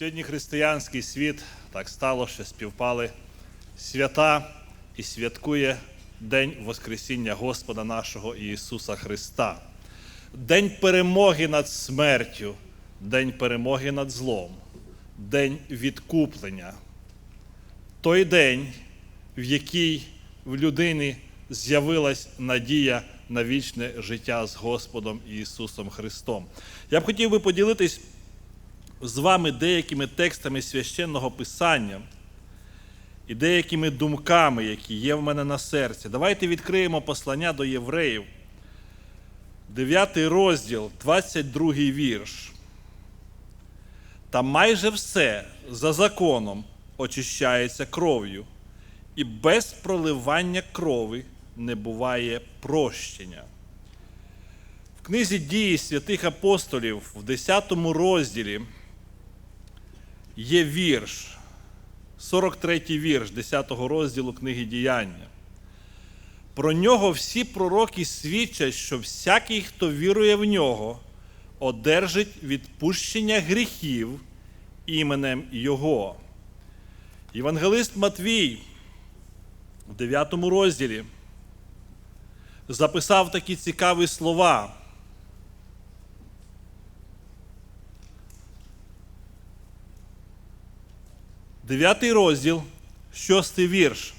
Сьогодні християнський світ так стало, що співпали свята і святкує День Воскресіння Господа нашого Ісуса Христа, День перемоги над смертю, День перемоги над злом, День відкуплення. Той день, в який в людині з'явилась надія на вічне життя з Господом Ісусом Христом. Я б хотів би поділитись з вами деякими текстами священного писання і деякими думками, які є в мене на серці. Давайте відкриємо послання до євреїв, 9 розділ, 22 вірш. Та майже все за законом очищається кров'ю, і без проливання крови не буває прощення. В книзі дії святих апостолів в 10 розділі є вірш, 43 вірш 10 розділу книги діяння. Про нього всі пророки свідчать, що всякий, хто вірує в нього, одержить відпущення гріхів іменем Його. Євангелист Матвій в 9 розділі записав такі цікаві слова. Дев'ятий розділ, шостий вірш.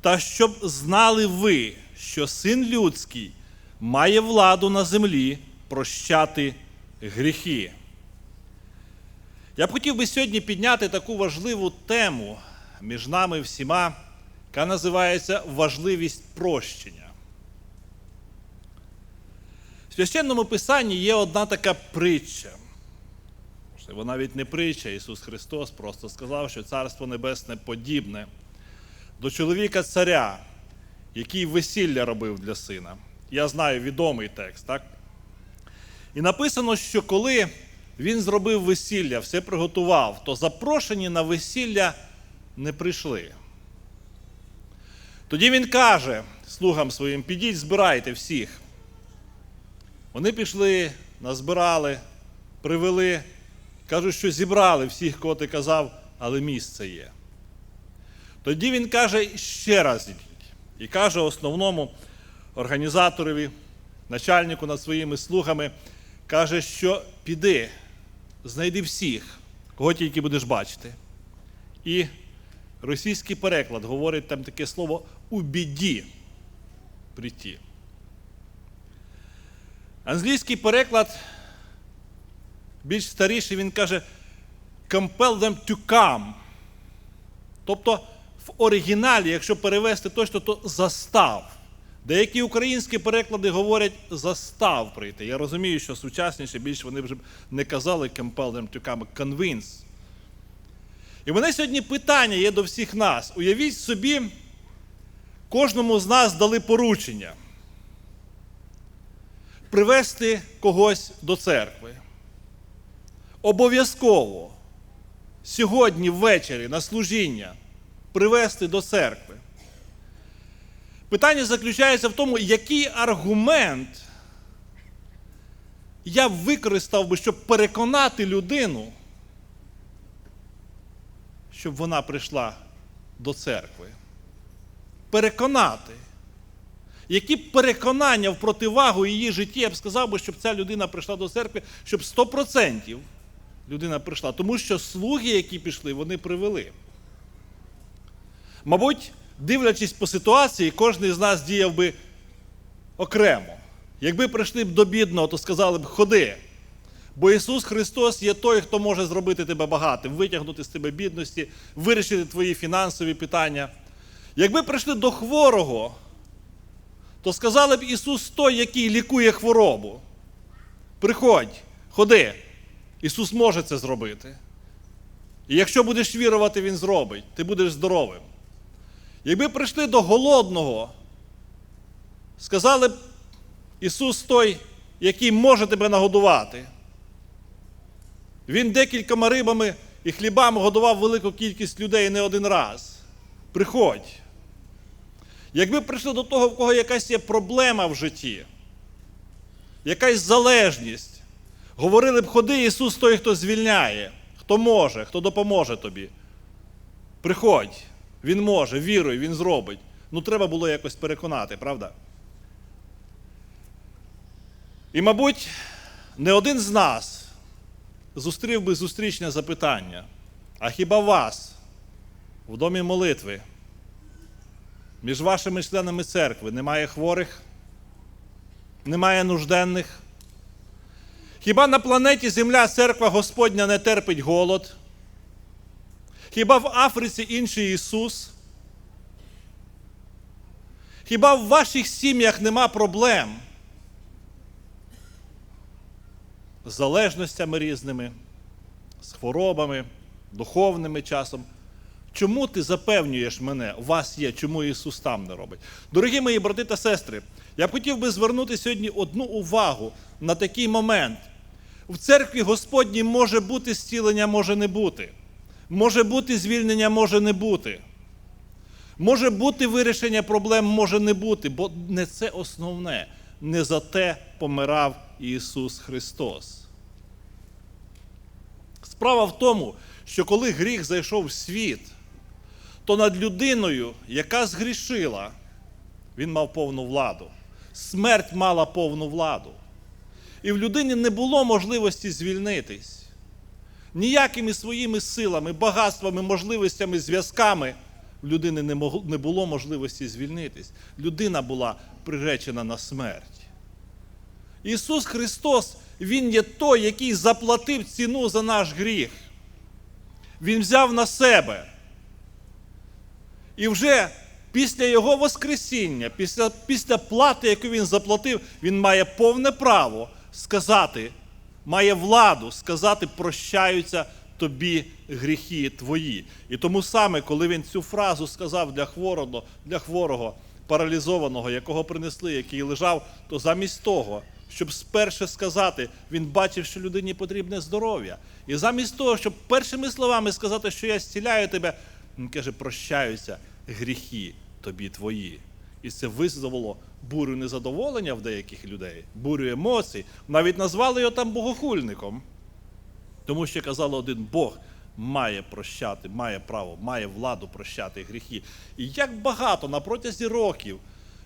Та щоб знали ви, що син людський має владу на землі прощати гріхи. Я б хотів би сьогодні підняти таку важливу тему між нами всіма, яка називається важливість прощення. В священному писанні є одна така притча. Можливо, навіть не притча. Ісус Христос просто сказав, що Царство Небесне подібне до чоловіка царя, який весілля робив для сина. Я знаю відомий текст, так? І написано, що коли він зробив весілля, все приготував, то запрошені на весілля не прийшли. Тоді він каже слугам своїм: підіть, збирайте всіх. Вони пішли, назбирали, привели, кажуть, що зібрали всіх, кого ти казав, але місце є. Тоді він каже ще раз ідіть. І каже основному організаторові, начальнику над своїми слугами, каже, що піди, знайди всіх, кого тільки будеш бачити. І російський переклад говорить там таке слово у біді прийти. Англійський переклад більш старіший, він каже compel them to come. Тобто в оригіналі, якщо перевести точно, то застав. Деякі українські переклади говорять застав прийти. Я розумію, що сучасніше більш вони вже не казали compel them to come, convince. І мене сьогодні питання є до всіх нас. Уявіть собі, кожному з нас дали поручення привести когось до церкви. Обов'язково сьогодні ввечері на служіння привести до церкви. Питання заключається в тому, який аргумент я використав би, щоб переконати людину, щоб вона прийшла до церкви. Переконати. Які переконання в противагу її житті, я б сказав би, щоб ця людина прийшла до церкви, щоб 100% людина прийшла. Тому що слуги, які пішли, вони привели. Мабуть, дивлячись по ситуації, кожен з нас діяв би окремо. Якби прийшли б до бідного, то сказали б, ходи. Бо Ісус Христос є той, хто може зробити тебе багатим, витягнути з тебе бідності, вирішити твої фінансові питання. Якби прийшли до хворого, то сказали б Ісус той, який лікує хворобу. Приходь, ходи. Ісус може це зробити. І якщо будеш вірувати, Він зробить, ти будеш здоровим. Якби прийшли до голодного, сказали б Ісус той, який може тебе нагодувати. Він декількома рибами і хлібами годував велику кількість людей не один раз. Приходь. Якби прийшли до того, в кого якась є проблема в житті, якась залежність, говорили б, ходи Ісус той, хто звільняє, хто може, хто допоможе тобі. Приходь, він може, віруй, він зробить. Ну, треба було якось переконати, правда? І, мабуть, не один з нас зустрів би зустрічне запитання. А хіба вас в домі молитви між вашими членами церкви немає хворих, немає нужденних? Хіба на планеті Земля церква Господня не терпить голод? Хіба в Африці інший Ісус? Хіба в ваших сім'ях нема проблем з залежностями різними, з хворобами, духовними часом? Чому ти запевнюєш мене, у вас є, чому Ісус там не робить? Дорогі мої брати та сестри, я б хотів би звернути сьогодні одну увагу на такий момент. В церкві Господній може бути зцілення, може не бути. Може бути звільнення, може не бути. Може бути вирішення проблем, може не бути, бо не це основне. Не за те помирав Ісус Христос. Справа в тому, що коли гріх зайшов в світ, то над людиною, яка згрішила, він мав повну владу. Смерть мала повну владу. І в людині не було можливості звільнитись. Ніякими своїми силами, багатствами, можливостями, зв'язками в людини не, було можливості звільнитись. Людина була приречена на смерть. Ісус Христос, Він є той, який заплатив ціну за наш гріх. Він взяв на себе. І вже після Його Воскресіння, після, після плати, яку Він заплатив, Він має повне право сказати, має владу сказати, прощаються тобі гріхи твої. І тому саме, коли він цю фразу сказав для хворого, для хворого, паралізованого, якого принесли, який лежав, то замість того, щоб сперше сказати, він бачив, що людині потрібне здоров'я. І замість того, щоб першими словами сказати, що я зціляю тебе, він каже, прощаються гріхи тобі твої. І це визвало бурю незадоволення в деяких людей, бурю емоцій. Навіть назвали його там богохульником. Тому що казали один Бог має прощати, має право, має владу прощати гріхи. І як багато на протязі років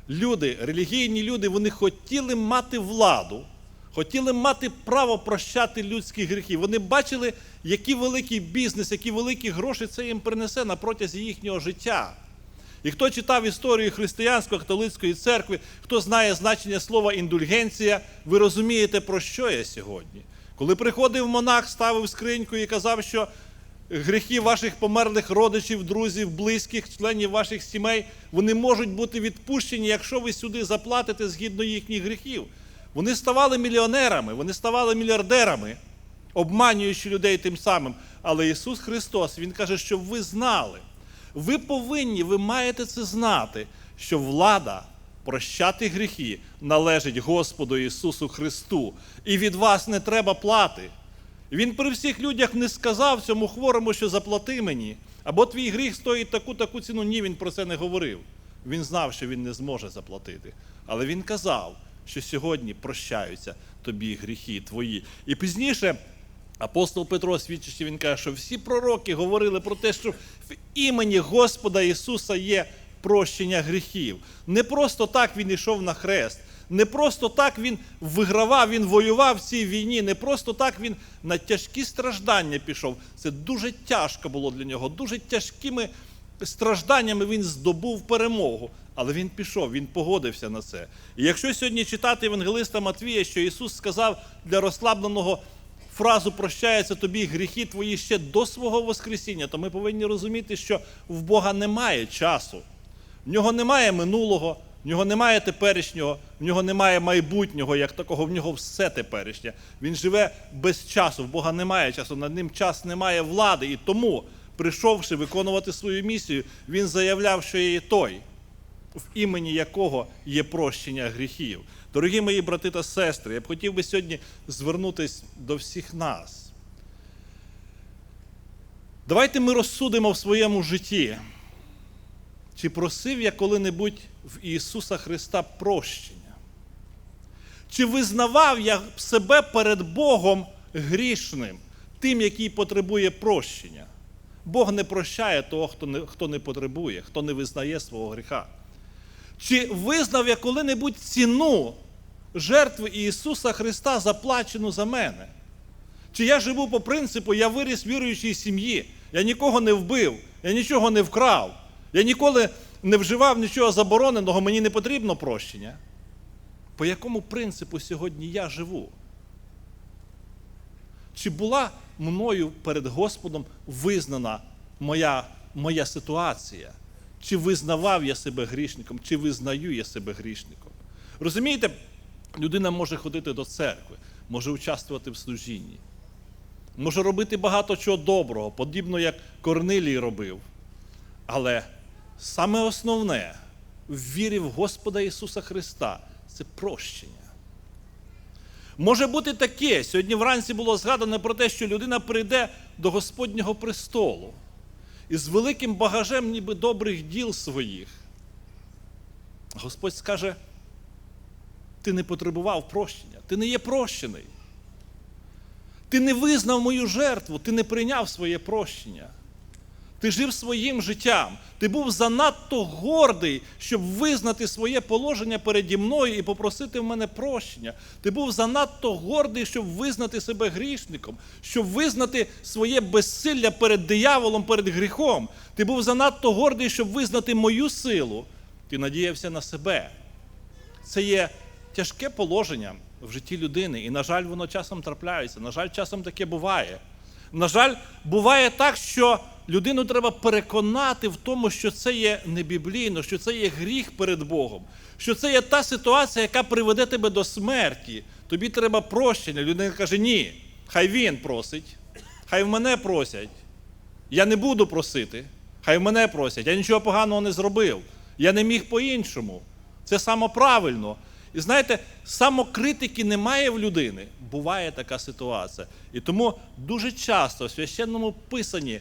люди, релігійні люди, вони хотіли мати владу, хотіли мати право прощати людські гріхи. Вони бачили, який великий бізнес, які великі гроші це їм принесе на протязі їхнього життя. І хто читав історію християнської католицької церкви, хто знає значення слова індульгенція, ви розумієте, про що я сьогодні. Коли приходив монах, ставив скриньку і казав, що гріхи ваших померлих родичів, друзів, близьких, членів ваших сімей, вони можуть бути відпущені, якщо ви сюди заплатите згідно їхніх гріхів. Вони ставали мільйонерами, вони ставали мільярдерами, обманюючи людей тим самим. Але Ісус Христос, Він каже, щоб ви знали. Ви повинні, ви маєте це знати, що влада прощати гріхи належить Господу Ісусу Христу. І від вас не треба плати. Він при всіх людях не сказав цьому хворому, що заплати мені, або твій гріх стоїть таку таку ціну. Ні, він про це не говорив. Він знав, що він не зможе заплатити. Але він казав, що сьогодні прощаються тобі гріхи твої. І пізніше. Апостол Петро свідчить, він каже, що всі пророки говорили про те, що в імені Господа Ісуса є прощення гріхів. Не просто так Він йшов на хрест, не просто так Він вигравав, Він воював в цій війні, не просто так Він на тяжкі страждання пішов. Це дуже тяжко було для нього, дуже тяжкими стражданнями він здобув перемогу. Але він пішов, він погодився на це. І якщо сьогодні читати Євангелиста Матвія, що Ісус сказав для розслабленого фразу прощаються тобі гріхи твої ще до свого Воскресіння, то ми повинні розуміти, що в Бога немає часу, в нього немає минулого, в нього немає теперішнього, в нього немає майбутнього, як такого, в нього все теперішнє. Він живе без часу, в Бога немає часу, над ним час немає влади. І тому, прийшовши виконувати свою місію, він заявляв, що є той, в імені якого є прощення гріхів. Дорогі мої брати та сестри, я б хотів би сьогодні звернутися до всіх нас. Давайте ми розсудимо в своєму житті, чи просив я коли-небудь в Ісуса Христа прощення? Чи визнавав я себе перед Богом грішним? тим, який потребує прощення. Бог не прощає того, хто не, хто не потребує, хто не визнає свого гріха. Чи визнав я коли-небудь ціну жертви Ісуса Христа, заплачену за мене? Чи я живу по принципу, я виріс віруючій сім'ї, я нікого не вбив, я нічого не вкрав, я ніколи не вживав нічого забороненого, мені не потрібно прощення. По якому принципу сьогодні я живу? Чи була мною перед Господом визнана моя, моя ситуація? Чи визнавав я себе грішником, чи визнаю я себе грішником? Розумієте, людина може ходити до церкви, може участвувати в служінні, може робити багато чого доброго, подібно як Корнилій робив. Але саме основне в вірі в Господа Ісуса Христа це прощення. Може бути таке, сьогодні вранці було згадано про те, що людина прийде до Господнього престолу із великим багажем ніби добрих діл своїх. Господь скаже, ти не потребував прощення, ти не є прощений. Ти не визнав мою жертву, ти не прийняв своє прощення. Ти жив своїм життям. Ти був занадто гордий, щоб визнати своє положення переді мною і попросити в мене прощення. Ти був занадто гордий, щоб визнати себе грішником, щоб визнати своє безсилля перед дияволом, перед гріхом. Ти був занадто гордий, щоб визнати мою силу. Ти надіявся на себе. Це є тяжке положення в житті людини, і, на жаль, воно часом трапляється. На жаль, часом таке буває. На жаль, буває так, що людину треба переконати в тому, що це є не біблійно, що це є гріх перед Богом, що це є та ситуація, яка приведе тебе до смерті. Тобі треба прощення. Людина каже, ні, хай він просить, хай в мене просять. Я не буду просити, хай в мене просять. Я нічого поганого не зробив. Я не міг по-іншому. Це самоправильно. І знаєте, самокритики немає в людини. Буває така ситуація. І тому дуже часто в священному писанні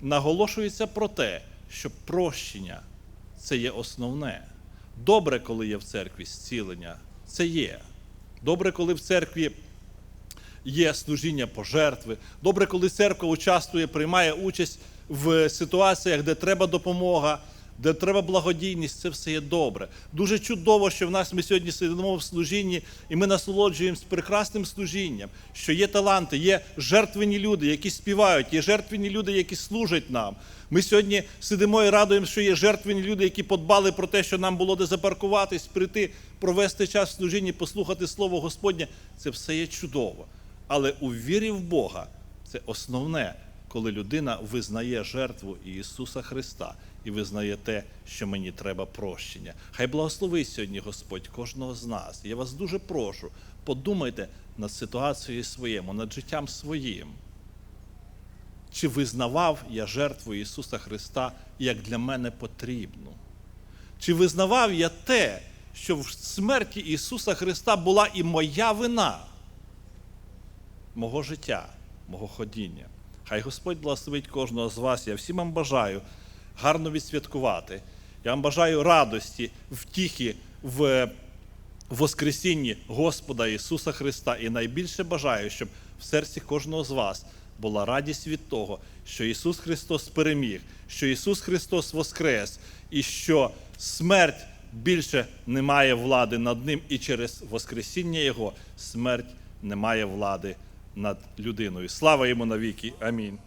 наголошується про те, що прощення це є основне. Добре, коли є в церкві зцілення, це є. Добре, коли в церкві є служіння пожертви. Добре, коли церква участвує, приймає участь в ситуаціях, де треба допомога, де треба благодійність, це все є добре. Дуже чудово, що в нас ми сьогодні сидимо в служінні, і ми насолоджуємося прекрасним служінням, що є таланти, є жертвені люди, які співають, є жертвені люди, які служать нам. Ми сьогодні сидимо і радуємо, що є жертвені люди, які подбали про те, що нам було де запаркуватись, прийти, провести час в служінні, послухати Слово Господнє. Це все є чудово. Але у вірі в Бога це основне, коли людина визнає жертву Ісуса Христа і визнає те, що мені треба прощення. Хай благословить сьогодні Господь кожного з нас. Я вас дуже прошу, подумайте над ситуацією своєму, над життям своїм. Чи визнавав я жертву Ісуса Христа як для мене потрібну? Чи визнавав я те, що в смерті Ісуса Христа була і моя вина? мого життя, мого ходіння. Хай Господь благословить кожного з вас. Я всім вам бажаю гарно відсвяткувати. Я вам бажаю радості, втіхи в Воскресінні Господа Ісуса Христа. І найбільше бажаю, щоб в серці кожного з вас була радість від того, що Ісус Христос переміг, що Ісус Христос воскрес, і що смерть більше не має влади над ним, і через Воскресіння Його смерть не має влади над людиною. Слава йому навіки. Амінь.